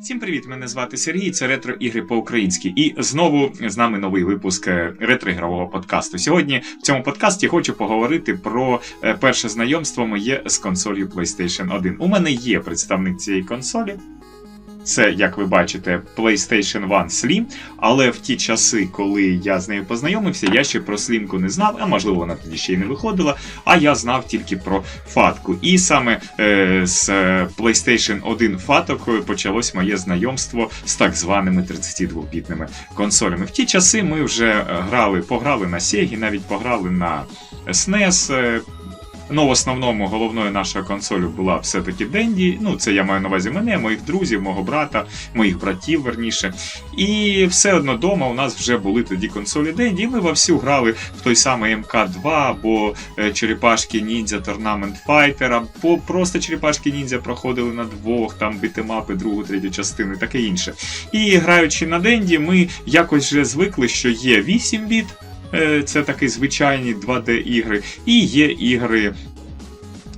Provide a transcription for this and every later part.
Всім привіт! Мене звати Сергій. Це ретро ігри по-українськи. І знову з нами новий випуск е, ретро-ігрового подкасту. Сьогодні в цьому подкасті хочу поговорити про е, перше знайомство моє з консолью PlayStation 1. У мене є представник цієї консолі. Це, як ви бачите, PlayStation 1 Slim, але в ті часи, коли я з нею познайомився, я ще про слімку не знав, а можливо вона тоді ще й не виходила. А я знав тільки про фатку. І саме е, з е, PlayStation 1 фатокою почалось моє знайомство з так званими 32-бітними консолями. В ті часи ми вже е, грали, пограли на Sega, навіть пограли на SNES. Ну, в основному головною нашою консолю була все-таки Денді. Ну, це я маю на увазі мене, моїх друзів, мого брата, моїх братів, верніше. І все одно вдома у нас вже були тоді консолі Денді, і ми вовсю грали в той самий МК2 або е, Черепашки Ніндзя Tournament Fighter, або просто Черепашки Ніндзя проходили на двох, там битимапи, другу, третю частину і таке інше. І граючи на Денді, ми якось вже звикли, що є 8 біт. Е, Це такі звичайні 2D-ігри, і є ігри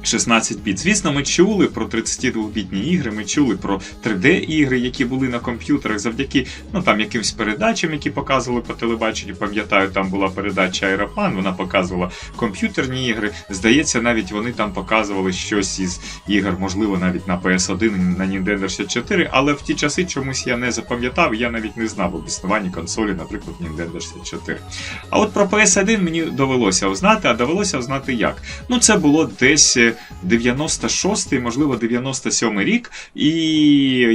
16 біт. Звісно, ми чули про 32-бітні ігри, ми чули про 3D-ігри, які були на комп'ютерах завдяки ну, там, якимсь передачам, які показували по телебаченню. Пам'ятаю, там була передача Аероплан, вона показувала комп'ютерні ігри. Здається, навіть вони там показували щось із ігор, можливо, навіть на PS1, на Nintendo 64, але в ті часи чомусь я не запам'ятав, я навіть не знав об існуванні консолі, наприклад, Nintendo 64. А от про PS1 мені довелося узнати, а довелося узнати як. Ну, це було десь 96-й, можливо, 97-й рік, і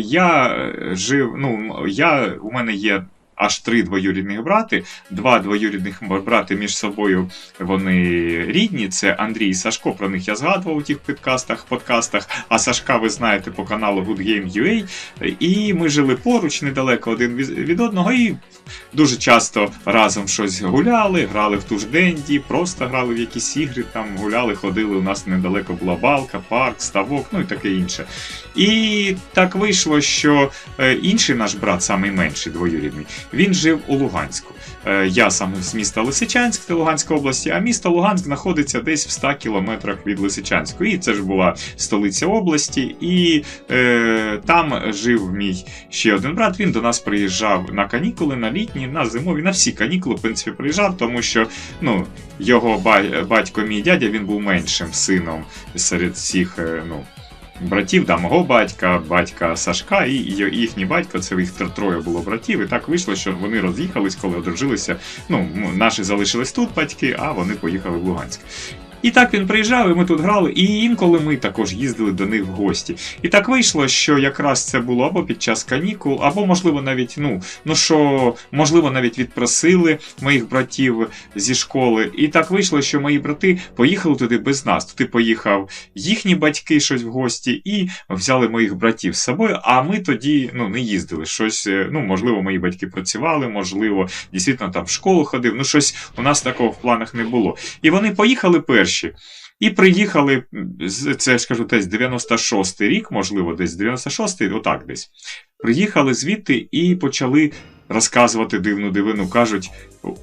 я е, жив. Ну, я, у мене є. Аж три двоюрідних брати. Два двоюрідних брати між собою вони рідні. Це Андрій і Сашко. Про них я згадував у тих підкастах, подкастах. А Сашка, ви знаєте, по каналу Good Game UA. І ми жили поруч, недалеко один від одного, і дуже часто разом щось гуляли, грали в ту просто грали в якісь ігри, там гуляли, ходили. У нас недалеко була балка, парк, ставок, ну і таке інше. І так вийшло, що е, інший наш брат, самий менший двоюрідний, він жив у Луганську. Е, Я сам з міста Лисичанськ, це Луганської області, а місто Луганськ знаходиться десь в 100 кілометрах від Лисичанську. І це ж була столиця області, і е, там жив мій ще один брат. Він до нас приїжджав на канікули, на літні, на зимові, на всі канікули, в принципі, приїжджав, тому що ну, його батько, мій дядя, він був меншим сином серед всіх. е, ну, братів, да, мого батька, батька Сашка і їхній батько, це їх троє було братів. І так вийшло, що вони роз'їхались, коли одружилися. Ну, наші залишились тут батьки, а вони поїхали в Луганськ. І так він приїжджав, і ми тут грали, і інколи ми також їздили до них в гості. І так вийшло, що якраз це було або під час канікул, або, можливо, навіть, ну, ну що, можливо, навіть відпросили моїх братів зі школи. І так вийшло, що мої брати поїхали туди без нас. Туди поїхав їхні батьки щось в гості, і взяли моїх братів з собою. А ми тоді ну, не їздили. Щось, е, ну, можливо, мої батьки працювали, можливо, дійсно там в школу ходив. Ну, щось у нас такого в планах не було. І вони поїхали перші. І приїхали, це я ж кажу, десь 96-й рік, можливо, десь 96-й, отак десь. Приїхали звідти і почали розказувати дивну дивину. Кажуть,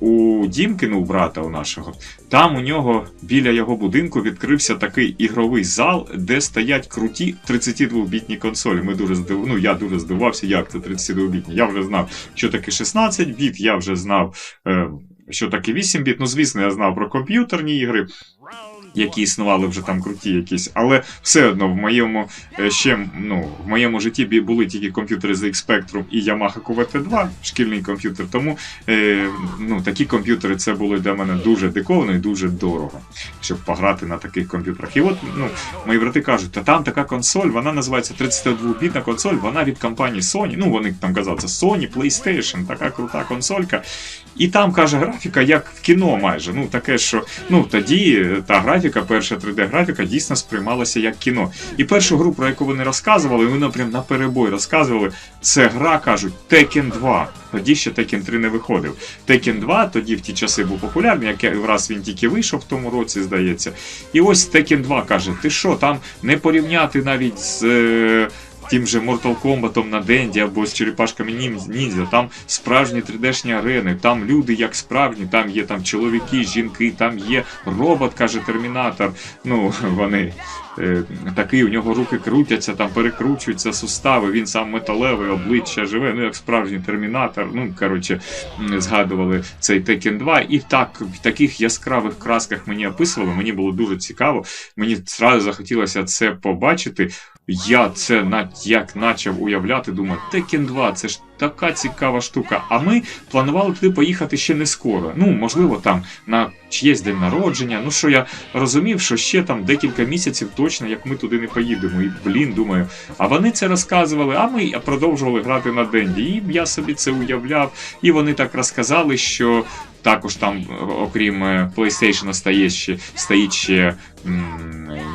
у Дімкину, у брата у нашого, там у нього біля його будинку відкрився такий ігровий зал, де стоять круті 32-бітні консолі. Ми дуже здив... ну, я дуже здивувався, як це 32-бітні. Я вже знав, що таке 16 біт, я вже знав, е, що таке 8 біт. Ну, звісно, я знав про комп'ютерні ігри які існували вже там круті якісь, але все одно в моєму е, ще ну, в моєму житті були тільки комп'ютери з Spectrum і Yamaha QVT2, шкільний комп'ютер. Тому е, ну, такі комп'ютери це було для мене дуже диковано і дуже дорого, щоб пограти на таких комп'ютерах. І от ну, мої брати кажуть, та там така консоль, вона називається 32-бітна консоль, вона від компанії Sony. Ну, вони там казали, це Sony PlayStation, така крута консолька. І там каже графіка, як в кіно майже. Ну, таке, що ну тоді та графіка, перша 3D-графіка дійсно сприймалася як кіно. І першу гру, про яку вони розказували, вони прям на перебой розказували. Це гра, кажуть, Tekken 2. Тоді ще Tekken 3 не виходив. Tekken 2 тоді в ті часи був популярний, як раз він тільки вийшов в тому році, здається. І ось Tekken 2 каже: ти що, там не порівняти навіть з. Тим же Mortal Kombat на Денді або з черепашками ніндзя, там справжні 3D-шні арени, там люди як справжні, там є там чоловіки, жінки, там є робот, каже Термінатор. Ну, вони е, такий, у нього руки крутяться, там перекручуються сустави, він сам металевий, обличчя живе, ну як справжній термінатор. Ну, коротше, згадували цей Tekken 2. І так, в таких яскравих красках мені описували, мені було дуже цікаво. Мені зразу захотілося це побачити. Я це як почав уявляти, думаю, Tekken 2, це ж така цікава штука. А ми планували туди поїхати ще не скоро. Ну, можливо, там на чиєсь день народження. Ну що я розумів, що ще там декілька місяців точно, як ми туди не поїдемо. І блін, думаю, а вони це розказували, а ми продовжували грати на Денді. І я собі це уявляв. І вони так розказали, що. Також там, окрім е, PlayStation, стає ще, стоїть ще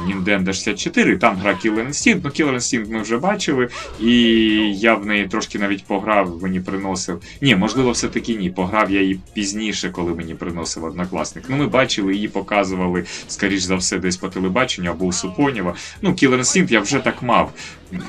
Nintendo 64, там гра Killer Instinct. Ну, Killer Instinct ми вже бачили, і я в неї трошки навіть пограв, мені приносив. Ні, можливо, все-таки ні. Пограв я її пізніше, коли мені приносив однокласник. Ну, ми бачили, її показували, скоріш за все, десь по телебаченню або у Супонєва. Ну, Killer Instinct я вже так мав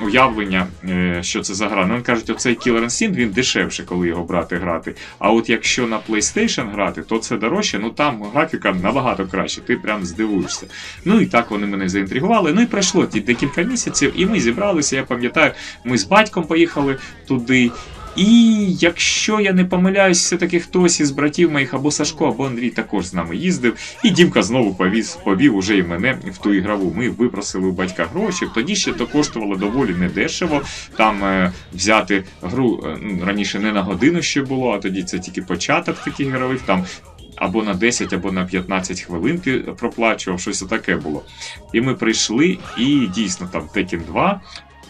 уявлення, е, що це за гра. Ну, вони кажуть, оцей Killer Instinct, він дешевше, коли його брати грати. А от якщо на PlayStation грати, то це дорожче, ну там графіка набагато краще, ти прям здивуєшся. Ну і так вони мене заінтригували. Ну і пройшло ті декілька місяців, і ми зібралися. Я пам'ятаю, ми з батьком поїхали туди. І якщо я не помиляюсь, все-таки хтось із братів моїх або Сашко, або Андрій також з нами їздив. І Дімка знову повіз, повів уже і мене в ту ігрову. Ми випросили у батька гроші. Тоді ще то коштувало доволі недешево. Там е, взяти гру е, ну, раніше не на годину ще було, а тоді це тільки початок таких ігрових. Там або на 10, або на 15 хвилин ти проплачував, щось таке було. І ми прийшли, і дійсно там Tekken 2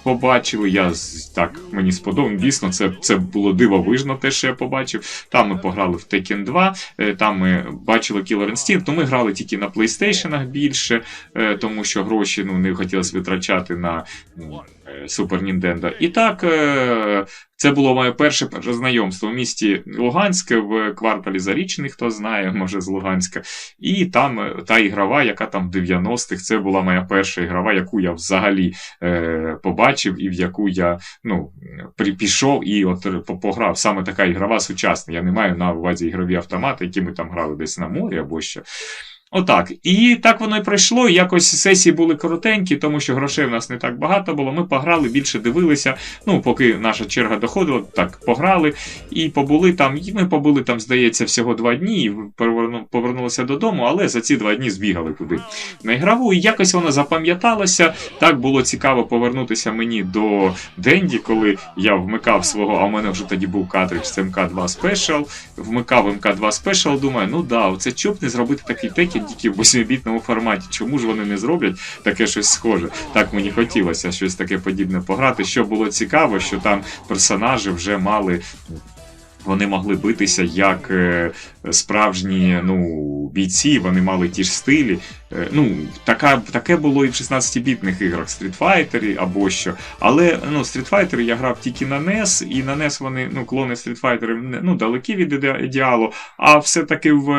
побачили. Я так мені сподобав. Дійсно, це, це було дивовижно, те, що я побачив. Там ми пограли в Tekken 2, е, там ми бачили Killer Instinct, то ми грали тільки на PlayStation більше, е, тому що гроші ну, не хотілося витрачати на м, е, Super І так. е, Це було моє перше знайомство в місті Луганське в кварталі Зарічний, хто знає, може з Луганська. І там е, та ігрова, яка там в 90-х, це була моя перша ігрова, яку я взагалі е, побачив і в яку я ну, при- пішов і от е, пограв. Саме така ігрова сучасна. Я не маю на увазі ігрові автомати, які ми там грали десь на морі або що. Отак. І так воно і пройшло. Якось сесії були коротенькі, тому що грошей в нас не так багато було. Ми пограли, більше дивилися. Ну, поки наша черга доходила, так пограли і побули там. І ми побули там, здається, всього два дні. і повернулися додому, але за ці два дні збігали туди на ігрову. І якось воно запам'яталося. Так було цікаво повернутися мені до Денді, коли я вмикав свого, а у мене вже тоді був картридж, це МК2 Special. Вмикав МК2 Special, думаю, ну да, оце чоб не зробити такий текін тільки в 8-бітному форматі. Чому ж вони не зроблять таке щось схоже? Так мені хотілося щось таке подібне пограти. Що було цікаво, що там персонажі вже мали. Вони могли битися як е, справжні ну, бійці, вони мали ті ж стилі. Е, ну, така, таке було і в 16-бітних іграх Street Fighter або що. Але ну, Street Fighter я грав тільки на NES, і на NES вони, ну, клони Street Fighter ну, далекі від ідеалу, а все-таки в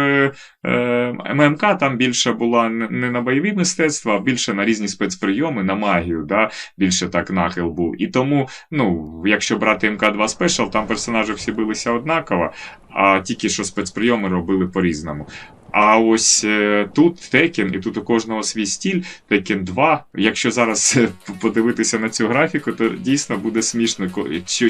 е, ММК там більше була не на бойові мистецтва, а більше на різні спецприйоми, на магію, да? більше так нахил був. І тому, ну, якщо брати МК2 Special, там персонажі всі билися однаково, а тільки що спецприйоми робили по-різному. А ось е, тут Tekken, і тут у кожного свій стіль, Tekken 2. Якщо зараз е, подивитися на цю графіку, то дійсно буде смішно.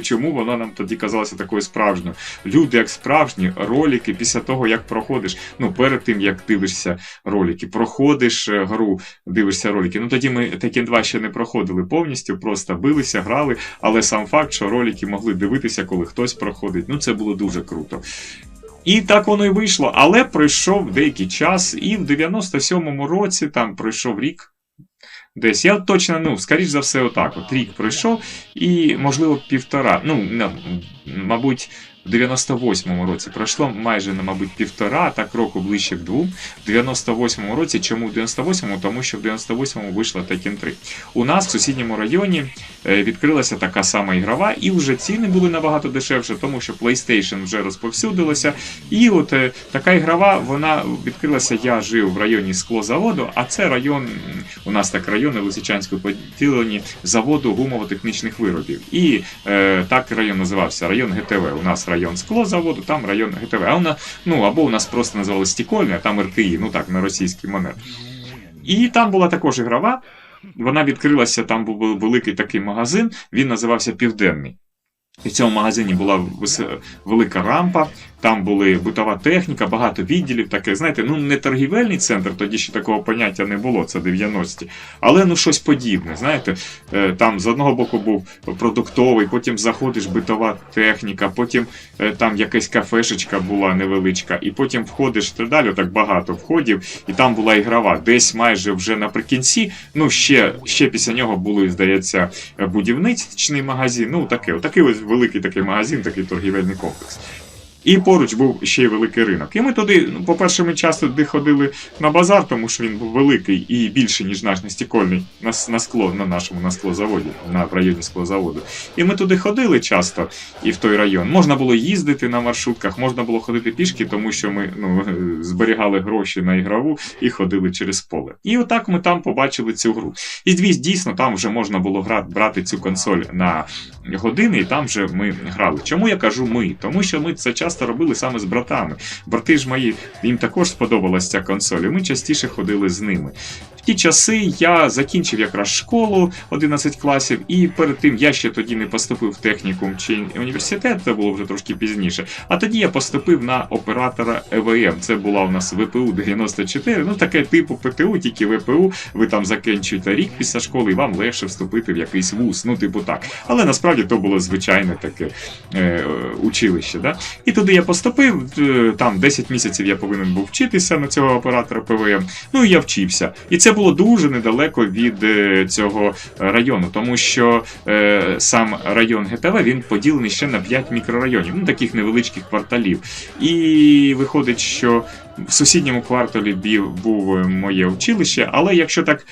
Чому воно нам тоді казалося такою справжньою? Люди, як справжні, ролики після того, як проходиш, ну перед тим як дивишся ролики, проходиш е, гру, дивишся ролики. Ну тоді ми Tekken 2 ще не проходили повністю, просто билися, грали, але сам факт, що ролики могли дивитися, коли хтось проходить, ну це було дуже круто. І так воно і вийшло. Але пройшов деякий час, і в 97-му році там пройшов рік. Десь я точно, ну, скоріш за все, отак. От рік пройшов, і, можливо, півтора. Ну, мабуть, в 98-му році пройшло майже, ну, мабуть, півтора, так року ближче к двом. В 98-му році, чому в 98-му? Тому що в 98-му вийшла Tekken 3. У нас в сусідньому районі е, відкрилася така сама ігрова, і вже ціни були набагато дешевше, тому що PlayStation вже розповсюдилося. І от е, така ігрова, вона відкрилася. Я жив в районі склозаводу, а це район, у нас так райони в Лисичанському поділені заводу гумово-технічних виробів. І е, так район називався район ГТВ. У нас район склозаводу, там район ГТВ. А вона, ну або у нас просто назвали Стікольне, а там РТІ, ну так, на російський манер. І там була також ігрова. вона відкрилася, там був великий такий магазин, він називався Південний. І в цьому магазині була велика рампа, там були битова техніка, багато відділів, таке, знаєте, ну не торгівельний центр, тоді ще такого поняття не було, це 90-ті. Але ну щось подібне. Знаєте, Е, там з одного боку був продуктовий, потім заходиш битова техніка, потім е, там якась кафешечка була невеличка, і потім входиш та далі, так багато входів, і там була ігрова. Десь майже вже наприкінці, ну ще, ще після нього були, здається, будівничний магазин. Ну таке, такий ось великий такий магазин, такий торгівельний комплекс. І поруч був ще й великий ринок. І ми туди, ну, по-перше, ми часто туди ходили на базар, тому що він був великий і більший, ніж наш нестікольний на, на скло, на нашому на склозаводі, на районі склозаводу. І ми туди ходили часто, і в той район. Можна було їздити на маршрутках, можна було ходити пішки, тому що ми ну, зберігали гроші на ігрову і ходили через поле. І отак ми там побачили цю гру. І звісно, дійсно, там вже можна було грати, брати цю консоль на години, і там вже ми грали. Чому я кажу ми? Тому що ми це часто робили саме з братами. Брати ж мої, їм також сподобалася ця консоль, і ми частіше ходили з ними. Ті часи я закінчив якраз школу 11 класів, і перед тим я ще тоді не поступив в технікум чи університет, це було вже трошки пізніше. А тоді я поступив на оператора ЕВМ. Це була у нас ВПУ 94, ну таке типу ПТУ, тільки ВПУ. Ви там закінчуєте рік після школи, і вам легше вступити в якийсь вуз. Ну, типу так. Але насправді то було звичайне таке е, училище. Да? І туди я поступив. е, Там 10 місяців я повинен був вчитися на цього оператора ПВМ. Ну і я вчився. І це було дуже недалеко від е, цього району, тому що е, сам район ГТВ він поділений ще на 5 мікрорайонів, ну таких невеличких кварталів. І виходить, що в сусідньому кварталі був е, моє училище, але якщо так.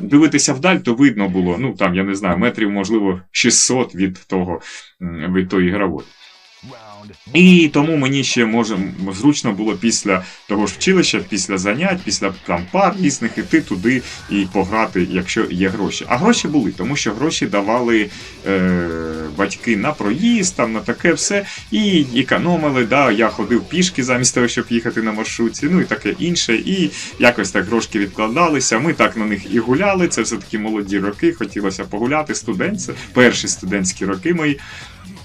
Дивитися вдаль, то видно було, ну там, я не знаю, метрів, можливо, 600 від того, від тої ігрової. І тому мені ще може зручно було після того ж вчилища, після занять, після там пар різних іти туди і пограти, якщо є гроші. А гроші були, тому що гроші давали е, батьки на проїзд, там на таке все, і економили. Да, я ходив пішки замість того, щоб їхати на маршрутці, ну і таке інше. І якось так грошки відкладалися. Ми так на них і гуляли. Це все таки молоді роки. Хотілося погуляти. Студентці, перші студентські роки мої.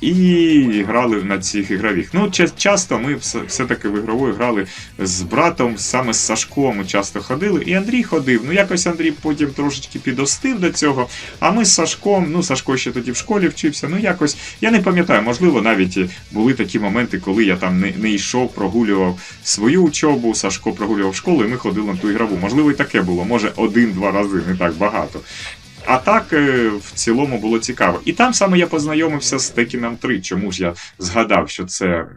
І грали на цих ігрових. Ну, часто ми все- все-таки в ігрової грали з братом, саме з Сашком часто ходили. І Андрій ходив. Ну, якось Андрій потім трошечки підостив до цього. А ми з Сашком, ну, Сашко ще тоді в школі вчився. Ну, якось, я не пам'ятаю, можливо, навіть були такі моменти, коли я там не, не йшов, прогулював свою учобу, Сашко прогулював школу, і ми ходили на ту ігрову. Можливо, і таке було, може, один-два рази, не так багато. А так е, в цілому було цікаво. І там саме я познайомився з Текіном 3. Чому ж я згадав, що це е,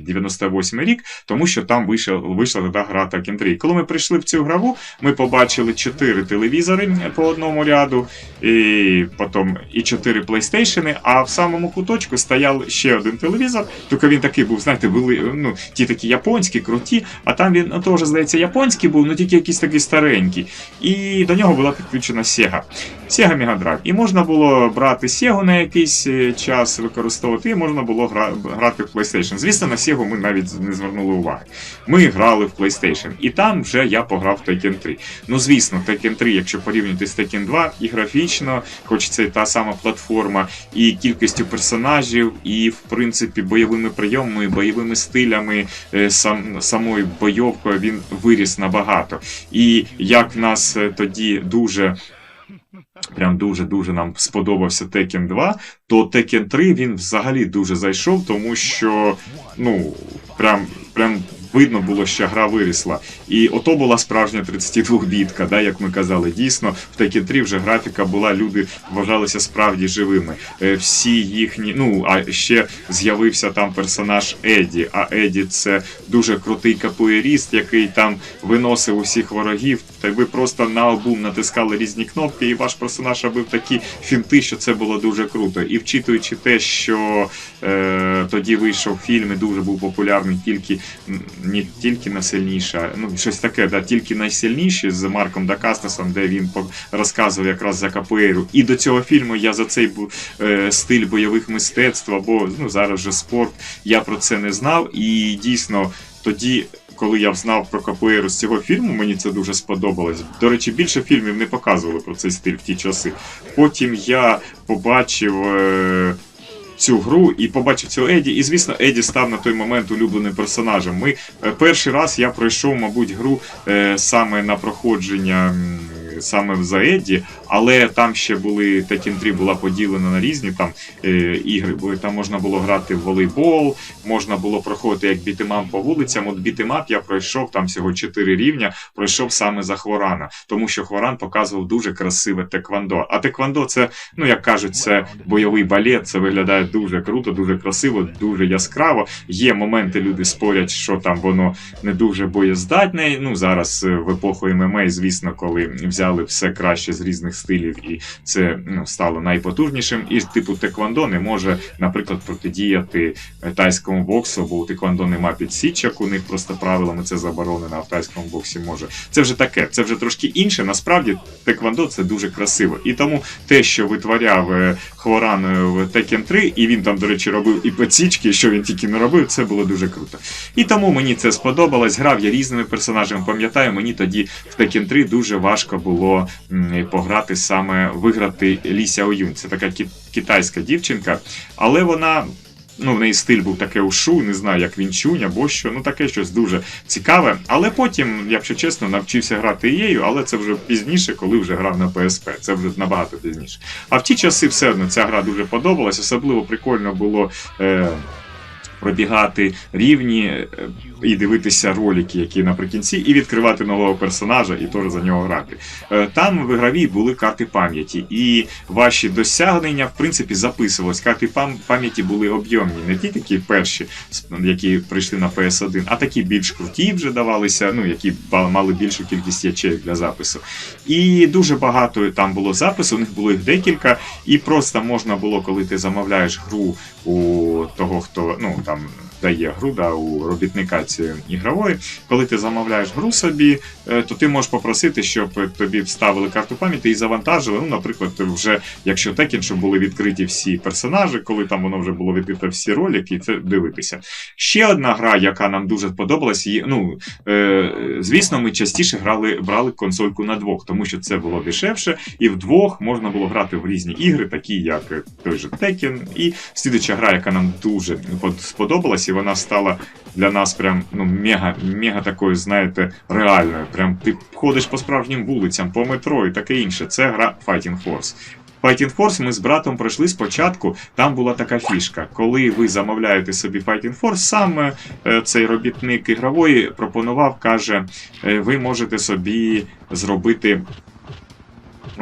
98 рік, тому що там вийшла, вийшла та гра Tekken 3. Коли ми прийшли в цю граву, ми побачили 4 телевізори по одному ряду, і потім і 4 PlayStation, а в самому куточку стояв ще один телевізор. Тільки він такий був, знаєте, вели, ну, ті такі японські, круті, а там він ну, теж, здається, японський був, ну тільки якийсь такий старенький. І до нього була підключена Sega. Sega Mega Drive. І можна було брати Sega на якийсь е, час використовувати, і можна було гра- грати в PlayStation. Звісно, на Sega ми навіть не звернули уваги. Ми грали в PlayStation, і там вже я пограв в Tekken 3. Ну, звісно, Tekken 3, якщо порівняти з Tekken 2, і графічно, хоч це та сама платформа, і кількістю персонажів, і в принципі бойовими прийомами, бойовими стилями, е, сам, самою бойовкою він виріс набагато. І як нас е, тоді дуже прям дуже-дуже нам сподобався Tekken 2, то Tekken 3 він взагалі дуже зайшов, тому що, ну, прям, прям видно було, що гра вирісла. І ото була справжня 32-бітка, да, як ми казали. Дійсно, в Tekken 3 вже графіка була, люди вважалися справді живими. Е, Всі їхні, ну, а ще з'явився там персонаж Еді. А Еді це дуже крутий капуєріст, який там виносив усіх ворогів. Та й ви просто на обум натискали різні кнопки, і ваш персонаж робив такі фінти, що це було дуже круто. І вчитуючи те, що е, тоді вийшов фільм і дуже був популярний тільки не тільки найсильніша, ну щось таке, да, тільки найсильніші з Марком Дакастасом, де він розказував якраз за капуейру. І до цього фільму я за цей е, стиль бойових мистецтв або ну зараз же спорт, я про це не знав. І дійсно тоді. коли я взнав про капоейру з цього фільму, мені це дуже сподобалось. До речі, більше фільмів не показували про цей стиль в ті часи. Потім я побачив. Е- Цю гру і побачив цього Еді, і звісно, Еді став на той момент улюбленим персонажем. Ми е, перший раз я пройшов, мабуть, гру е, саме на проходження саме за Еді, але там ще були Tekken 3 була поділена на різні там е, ігри. Бо там можна було грати в волейбол, можна було проходити як бітимап по вулицям. От бітимап я пройшов там всього 4 рівня, пройшов саме за Хворана, тому що Хворан показував дуже красиве теквандо. А теквандо це, ну як кажуть, це бойовий балет. Це виглядає дуже круто, дуже красиво, дуже яскраво. Є моменти, люди спорять, що там воно не дуже боєздатне. Ну зараз е, в епоху ММА, звісно, коли взяли все краще з різних стилів, і це ну, стало найпотужнішим. І типу Теквандо не може, наприклад, протидіяти е, тайському боксу, бо у Теквандо нема підсічок, у них просто правилами це заборонено, а в тайському боксі може. Це вже таке, це вже трошки інше. Насправді Теквандо це дуже красиво. І тому те, що витворяв е, Хворан е, в Tekken 3, і він там, до речі, робив і підсічки, що він тільки не робив, це було дуже круто. І тому мені це сподобалось. Грав я різними персонажами. Пам'ятаю, мені тоді в Tekken 3 дуже важко було м, пограти саме виграти Ліся Оюнь. Це така китайська дівчинка, але вона. Ну, в неї стиль був таке ушу, не знаю, як Вінчунь або що. Ну таке щось дуже цікаве. Але потім, якщо чесно, навчився грати її, але це вже пізніше, коли вже грав на PSP. Це вже набагато пізніше. А в ті часи все одно ця гра дуже подобалась. Особливо прикольно було. Е- Пробігати рівні е, і дивитися ролики, які наприкінці, і відкривати нового персонажа, і теж за нього грати. Е, Там в ігровій були карти пам'яті, і ваші досягнення, в принципі, записувались. Карти пам- пам'яті були об'ємні, не ті такі перші, які прийшли на PS1, а такі більш круті вже давалися, ну які мали більшу кількість ячеїв для запису. І дуже багато там було запису, у них було їх декілька, і просто можна було, коли ти замовляєш гру у того, хто ну там дає гру да, у робітника цієї ігрової. Коли ти замовляєш гру собі, е, то ти можеш попросити, щоб тобі вставили карту пам'яті і завантажили. Ну, наприклад, вже якщо Tekken, щоб були відкриті всі персонажі, коли там воно вже було відкрито всі ролики, це дивитися. Ще одна гра, яка нам дуже сподобалась, є, ну е, звісно, ми частіше грали, брали консольку на двох, тому що це було дешевше, і вдвох можна було грати в різні ігри, такі як той же Tekken. І слідуча гра, яка нам дуже под- сподобалась, і вона стала для нас прям ну мега, мега такою, знаєте, реальною. Прям ти ходиш по справжнім вулицям, по метро і таке інше. Це гра Fighting Force. Fighting Force ми з братом пройшли спочатку. Там була така фішка. Коли ви замовляєте собі Fighting Force, саме е, цей робітник ігрової пропонував, каже: е, ви можете собі зробити.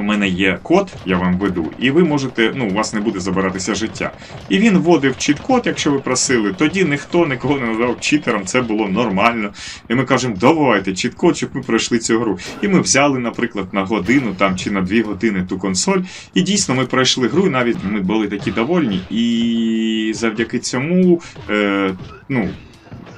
У мене є код, я вам веду, і ви можете, ну, у вас не буде забиратися життя. І він вводив чіт-код, якщо ви просили. Тоді ніхто нікого не назвав читером, це було нормально. І ми кажемо, давайте чіт-код, щоб ми пройшли цю гру. І ми взяли, наприклад, на годину там чи на дві години ту консоль. І дійсно ми пройшли гру, і навіть ми були такі довольні. І завдяки цьому, е, ну.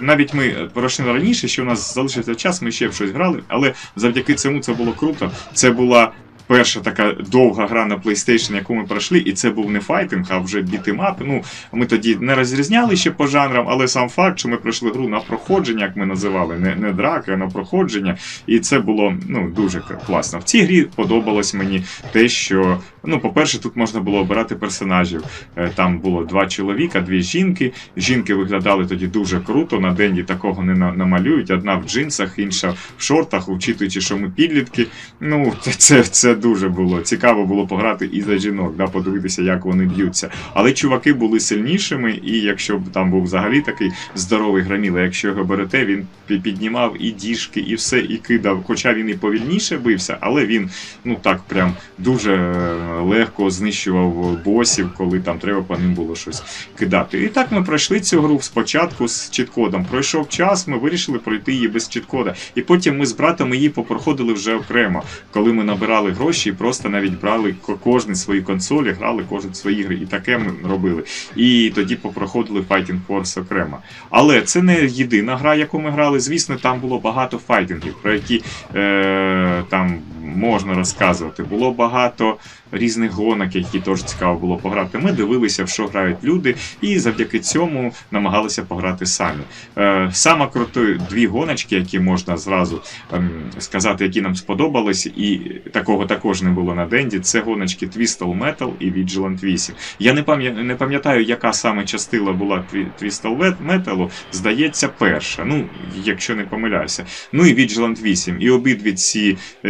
Навіть ми пройшли раніше, що у нас залишився час, ми ще в щось грали, але завдяки цьому це було круто. Це була перша така довга гра на PlayStation, яку ми пройшли, і це був не файтинг, а вже бітимап. Ну, ми тоді не розрізняли ще по жанрам, але сам факт, що ми пройшли гру на проходження, як ми називали, не, не драки, а на проходження. І це було ну, дуже класно. В цій грі подобалось мені те, що, ну, по-перше, тут можна було обирати персонажів. Е, Там було два чоловіка, дві жінки. Жінки виглядали тоді дуже круто. На денді такого не намалюють. Одна в джинсах, інша в шортах, вчитуючи, що ми підлітки. Ну, це, це дуже було цікаво було пограти і за жінок, да, подивитися, як вони б'ються. Але чуваки були сильнішими, і якщо б там був взагалі такий здоровий граміл, якщо його берете, він піднімав і діжки, і все, і кидав. Хоча він і повільніше бився, але він ну так прям дуже е, легко знищував босів, коли там треба по ним було щось кидати. І так ми пройшли цю гру спочатку з чіткодом. Пройшов час, ми вирішили пройти її без чіткода. І потім ми з братом її попроходили вже окремо, коли ми набирали гроші і просто навіть брали кожний свої консолі, грали кожен свої ігри. І таке ми робили. І тоді попроходили Fighting Force окремо. Але це не єдина гра, яку ми грали. Звісно, там було багато файтингів, про які е, там можна розказувати. Було багато різних гонок, які теж цікаво було пограти. Ми дивилися, в що грають люди, і завдяки цьому намагалися пограти самі. Е, Саме круті дві гоночки, які можна зразу ем, сказати, які нам сподобались, і такого також не було на Денді. Це гоночки Twistle Metal і Vigilant 8. Я не пам'ятаю, яка саме частина була Twi- Twistle Metal, здається, перша. Ну, якщо не помиляюся. Ну і Vigilant 8. І обидві ці е,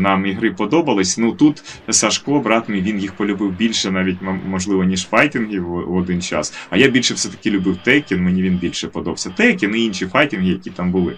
нам ігри подобались. Ну тут Сашко, брат мій, він їх полюбив більше, навіть можливо, ніж файтинги в, в один час. А я більше все-таки любив Текін, мені він більше подобався. Текін і інші файтинги, які там були.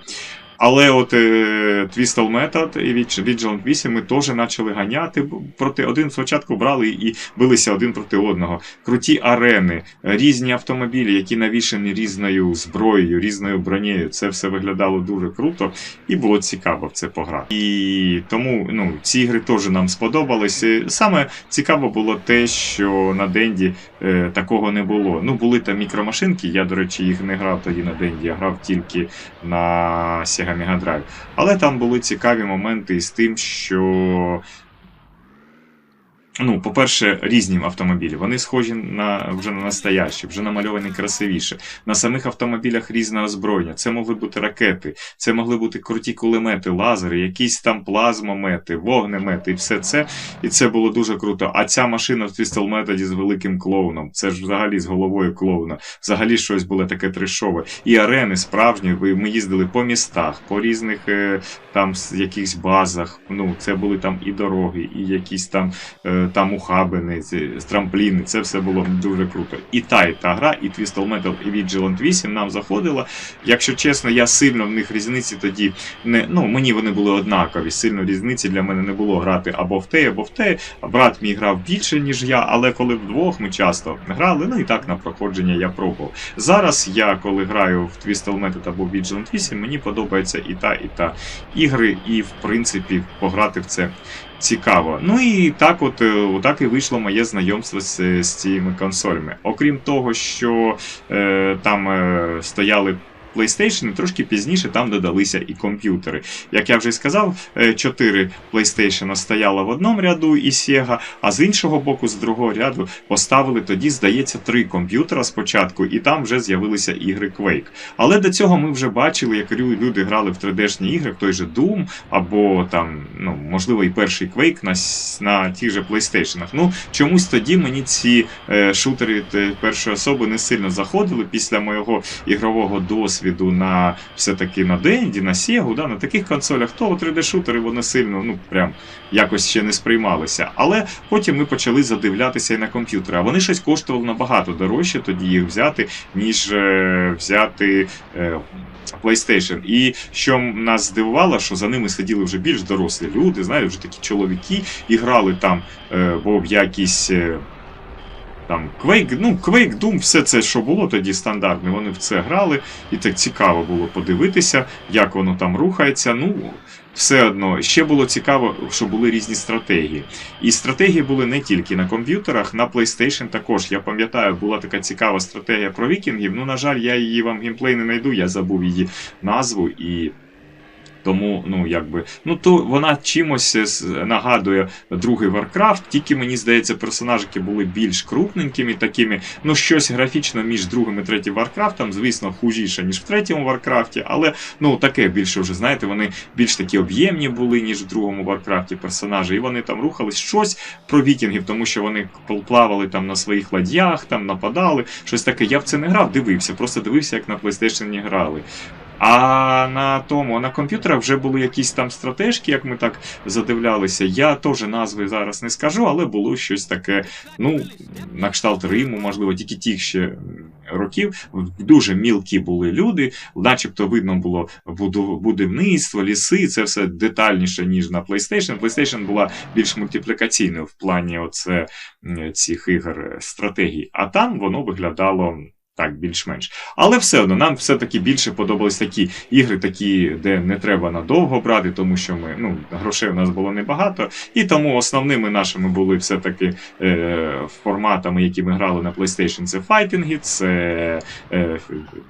Але от е, Twistle Method і Vig- Vigilant 8 ми теж почали ганяти проти один спочатку брали і билися один проти одного. Круті арени, різні автомобілі, які навішані різною зброєю, різною бронею. Це все виглядало дуже круто і було цікаво в це пограти. І тому ну, ці ігри теж нам сподобались. Е, Саме цікаво було те, що на Денді е, такого не було. Ну, були там мікромашинки, я, до речі, їх не грав тоді на Денді, я грав тільки на Sega Mega Drive. Але там були цікаві моменти із тим, що. Ну, по-перше, різні автомобілі. Вони схожі на вже на настоящі, вже намальовані красивіше. На самих автомобілях різне озброєння. Це могли бути ракети, це могли бути круті кулемети, лазери, якісь там плазмомети, вогнемети і все це. І це було дуже круто. А ця машина в Twistle Method з великим клоуном. Це ж взагалі з головою клоуна. Взагалі щось було таке трешове. І арени справжні. Ми їздили по містах, по різних е, там якихось базах. Ну, це були там і дороги, і якісь там, е, там ухабини, трампліни. Це все було дуже круто. І та, і та гра, і Twistle Metal, і Vigilant 8 нам заходила. Якщо чесно, я сильно в них різниці тоді не. Ну, мені вони були однакові. Сильно різниці для мене не було грати або в те, або в те. Брат мій грав більше, ніж я, але коли вдвох ми часто грали, ну і так на проходження я пробував. Зараз я, коли граю в Twistle Metal або Vigilant 8, мені подобається і та, і та ігри, і в принципі пограти в це цікаво. Ну і так, от е, так і вийшло моє знайомство з, з цими консолями. Окрім того, що е, там е, стояли. PlayStation, трошки пізніше там додалися і комп'ютери. Як я вже сказав, е, чотири PlayStation стояло в одному ряду і Sega, а з іншого боку, з другого ряду, поставили тоді, здається, три комп'ютера спочатку, і там вже з'явилися ігри Quake. Але до цього ми вже бачили, як люди грали в 3D-шні ігри, в той же Doom, або там, ну, можливо, і перший Quake на, на тих же PlayStation. Ну, чомусь тоді мені ці е, шутери е, першої особи не сильно заходили після моєго ігрового досвіду на все-таки на Денді, на Sega, да, на таких консолях, то 3D-шутери вони сильно, ну, прям якось ще не сприймалися. Але потім ми почали задивлятися і на комп'ютери. А вони щось коштували набагато дорожче тоді їх взяти, ніж е, взяти. Е, PlayStation. І що нас здивувало, що за ними сиділи вже більш дорослі люди, знаєте, вже такі чоловіки, і грали там, е, бо якісь. Там Quake, ну, Quake, Doom, все це, що було тоді стандартне, вони в це грали, і так цікаво було подивитися, як воно там рухається. Ну, все одно ще було цікаво, що були різні стратегії. І стратегії були не тільки на комп'ютерах, на PlayStation також. Я пам'ятаю, була така цікава стратегія про вікінгів. Ну, на жаль, я її вам геймплей не знайду, я забув її назву і. Тому, ну якби, ну то вона чимось е, нагадує другий Warcraft, тільки мені здається, персонажики були більш крупненькими, такими. Ну, щось графічно між другим і третім Warcraft, звісно, хужіше, ніж в третьому Warcraft, але ну таке більше вже, знаєте, вони більш такі об'ємні були, ніж в другому Warcraft персонажі, і вони там рухались щось про вікінгів, тому що вони плавали там на своїх ладьях, там нападали, щось таке. Я в це не грав, дивився, просто дивився, як на PlayStation грали. А на тому, на комп'ютерах вже були якісь там стратежки, як ми так задивлялися. Я теж назви зараз не скажу, але було щось таке, ну, на кшталт Риму, можливо, тільки тих ще років. Дуже мілкі були люди, начебто видно було будівництво, ліси, це все детальніше, ніж на PlayStation. PlayStation була більш мультиплікаційною в плані оце, цих ігор стратегій. А там воно виглядало так, більш-менш. Але все одно нам все-таки більше подобались такі ігри, такі, де не треба надовго брати, тому що ми ну, грошей у нас було небагато. І тому основними нашими були все-таки е, форматами, які ми грали на PlayStation, це файтинги, це е,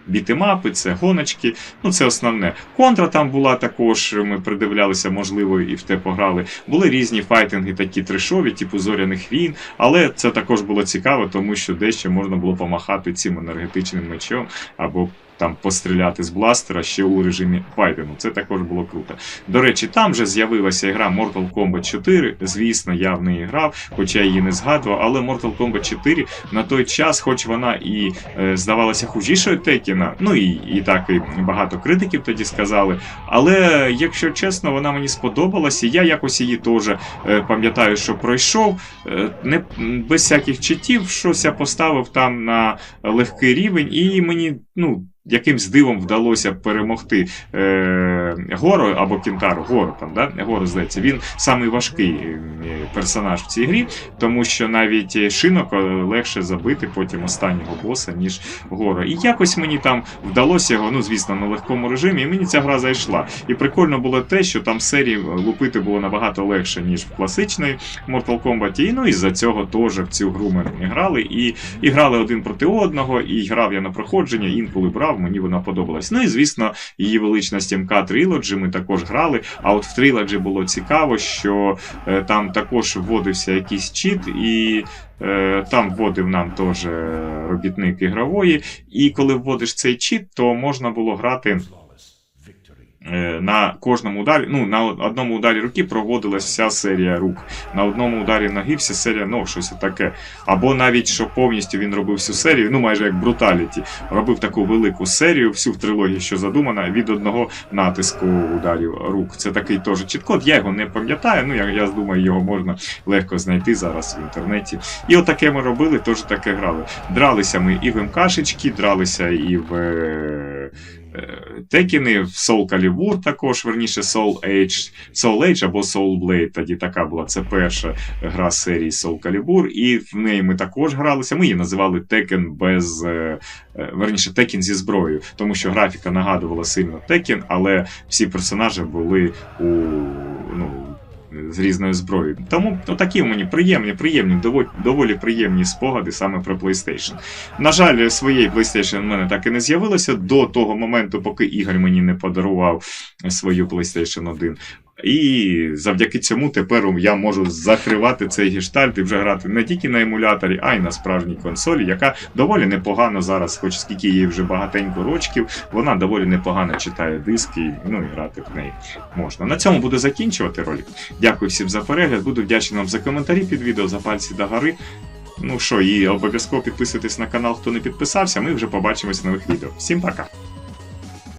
бітемапи, це гоночки. Ну, це основне. Контра там була також, ми придивлялися, можливо, і в те пограли. Були різні файтинги, такі трешові, типу зоряних війн, але це також було цікаво, тому що дещо можна було помахати цим енергетичним мечом або там постріляти з бластера ще у режимі файтингу. Це також було круто. До речі, там вже з'явилася гра Mortal Kombat 4. Звісно, я в неї грав, хоча її не згадував, але Mortal Kombat 4 на той час, хоч вона і е, здавалася хужішою Текіна, ну і, і так і багато критиків тоді сказали. Але якщо чесно, вона мені сподобалася. Я якось її теж е, пам'ятаю, що пройшов. Е, не без всяких читів, щось я поставив там на легкий рівень, і мені, ну. Якимсь дивом вдалося перемогти е, Гору або Кінтару, Гору там, да? Гору, здається, він самий важкий е, персонаж в цій грі, тому що навіть шинок е, легше забити потім останнього боса, ніж Гору. І якось мені там вдалося його, ну звісно, на легкому режимі, і мені ця гра зайшла. І прикольно було те, що там серії лупити було набагато легше, ніж в класичної Mortal Kombat. І ну із-за цього теж в цю гру ми грали. І, і грали один проти одного, і грав я на проходження, інколи брав, мені вона подобалась. Ну і звісно, її величність МК Trilogy ми також грали. А от в Trilogy було цікаво, що е, там також вводився якийсь чіт, і е, там вводив нам теж робітник ігрової. І коли вводиш цей чіт, то можна було грати. Е, На кожному ударі, ну на одному ударі руки проводилась вся серія рук. На одному ударі ноги вся серія ног, щось таке. Або навіть що повністю він робив всю серію, ну майже як бруталіті, робив таку велику серію, всю в трилогії, що задумана, від одного натиску ударів рук. Це такий теж чіткод. Я його не пам'ятаю. Ну я, я думаю, його можна легко знайти зараз в інтернеті. І отаке ми робили, теж таке грали. Дралися ми і в МКшечки, дралися і в. Текіни, в Soul Calibur також, верніше Soul Age, Soul Age або Soul Blade, тоді така була. Це перша гра з серії Soul Calibur, і в неї ми також гралися. Ми її називали Tekken без. е, е, Верніше, Tekken зі зброєю, тому що графіка нагадувала сильно Tekken, але всі персонажі були у. Ну, з різною зброєю. Тому такі мені приємні, приємні, доволі, доволі приємні спогади саме про PlayStation. На жаль, своєї PlayStation в мене так і не з'явилося до того моменту, поки Ігор мені не подарував свою PlayStation 1. І завдяки цьому тепер я можу закривати цей гештальт і вже грати не тільки на емуляторі, а й на справжній консолі, яка доволі непогано зараз, хоч скільки їй вже багатенько рочків, вона доволі непогано читає диски, ну і грати в неї можна. На цьому буду закінчувати ролик. Дякую всім за перегляд. Буду вдячний вам за коментарі під відео, за пальці до гори. Ну що, і обов'язково підписуйтесь на канал, хто не підписався. Ми вже побачимось в нових відео. Всім пока!